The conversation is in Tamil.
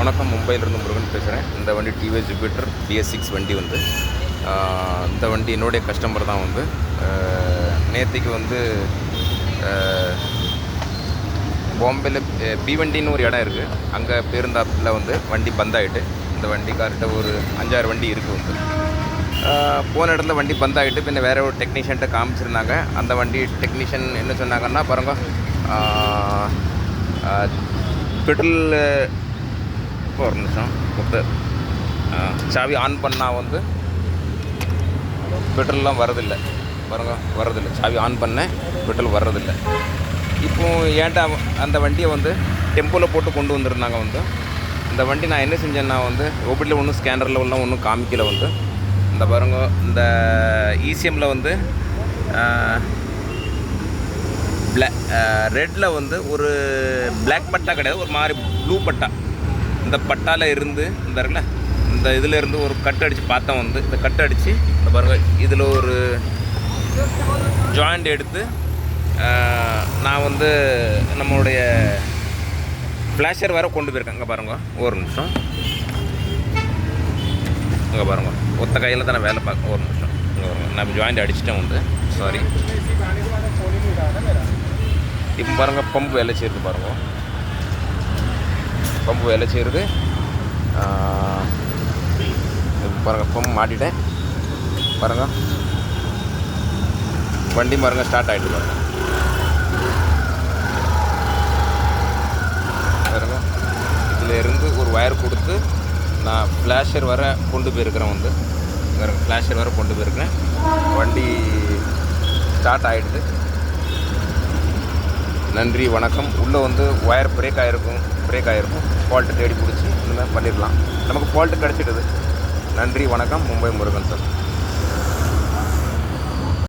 வணக்கம் மும்பையிலேருந்து முருகன் பேசுகிறேன் இந்த வண்டி டிவிஎஸ் ஜூபிட்டர் பிஎஸ் சிக்ஸ் வண்டி வந்து. இந்த வண்டி என்னுடைய கஸ்டமர் தான் வந்து. நேற்றுக்கு வந்து ஆஹ், பாம்பேயில் பீவண்டின்னு ஒரு இடம் இருக்குது அங்கே பேருந்தாப்பில் வந்து வண்டி பந்தாயிட்டு இந்த வண்டி கரெக்டாக ஒரு அஞ்சாறு வண்டி இருக்குது வந்து. போன இடத்துல வண்டி பந்தாயிட்டு பின்ன வேறு ஒரு டெக்னீஷியன்ட்ட காமிச்சிருந்தாங்க. அந்த வண்டி டெக்னீஷியன் என்ன சொன்னாங்கன்னா பாருங்க பெட்ரோல் ஒரு நிமிஷம் கொடுத்து சாவி ஆன் பண்ணால் வந்து பெட்ரோல்லாம் வரதில்லை பாருங்க வரதில்லை சாவி ஆன் பண்ணேன் பெட்ரோல் வர்றதில்லை. இப்போ ஏன்டா அந்த வண்டியை வந்து டெம்போவில் போட்டு கொண்டு வந்திருந்தாங்க வந்து? இந்த வண்டி நான் என்ன செஞ்சேன்னா வந்து ஓபிடியில் ஒன்றும் ஸ்கேனரில் ஒன்றும் ஒன்றும் காமிக்கல வந்து. இந்த பாருங்க இந்த இசிஎம்மில் வந்து பிளா ரெட்டில் வந்து ஒரு பிளாக் பட்டா கிடையாது ஒரு மாதிரி ப்ளூ பட்டா. இந்த பட்டால இருந்து இந்த இருக்குல்ல இந்த இதில் இருந்து ஒரு கட் அடித்து பார்த்தோம் வந்து இந்த கட் அடித்து இந்த பாருங்க இதில் ஒரு ஜாயிண்ட் எடுத்து நான் வந்து நம்மளுடைய ஃப்ளாஷர் வேறு கொண்டு போயிருக்கேன். இங்கே பாருங்க ஒரு நிமிஷம். இங்கே பாருங்க ஒத்த கையில் தானே வேலை பார்க்க ஒரு நிமிஷம். இங்கே பாருங்க நான் ஜாயிண்ட் அடிச்சிட்டேன் வந்து சாரி இப்போ பாருங்க பம்பு வேலை செய்யுது பாருங்க. பம்பு வேலை செய்கிறது பாருங்க பம்பு மாட்டிட்டேன். பாருங்க. வண்டி பாருங்க ஸ்டார்ட் ஆகிட்டு பாருங்க. பாருங்க. இதில் இருந்து ஒரு ஒயர் கொடுத்து நான் ஃப்ளாஷர் வர கொண்டு போயிருக்கிறேன் வந்து. ஃப்ளாஷர் வர கொண்டு போயிருக்கிறேன். வண்டி ஸ்டார்ட் ஆகிடுது நன்றி வணக்கம். உள்ளே வந்து ஒயர் பிரேக் ஆகிருக்கும் பிரேக் ஆகிருக்கும் ஃபால்ட்டு தேடி பிடிச்சி இந்த மாதிரி பண்ணிடலாம். நமக்கு ஃபால்ட்டு கிடச்சிடுது. நன்றி வணக்கம். மும்பை முருகன் சார்.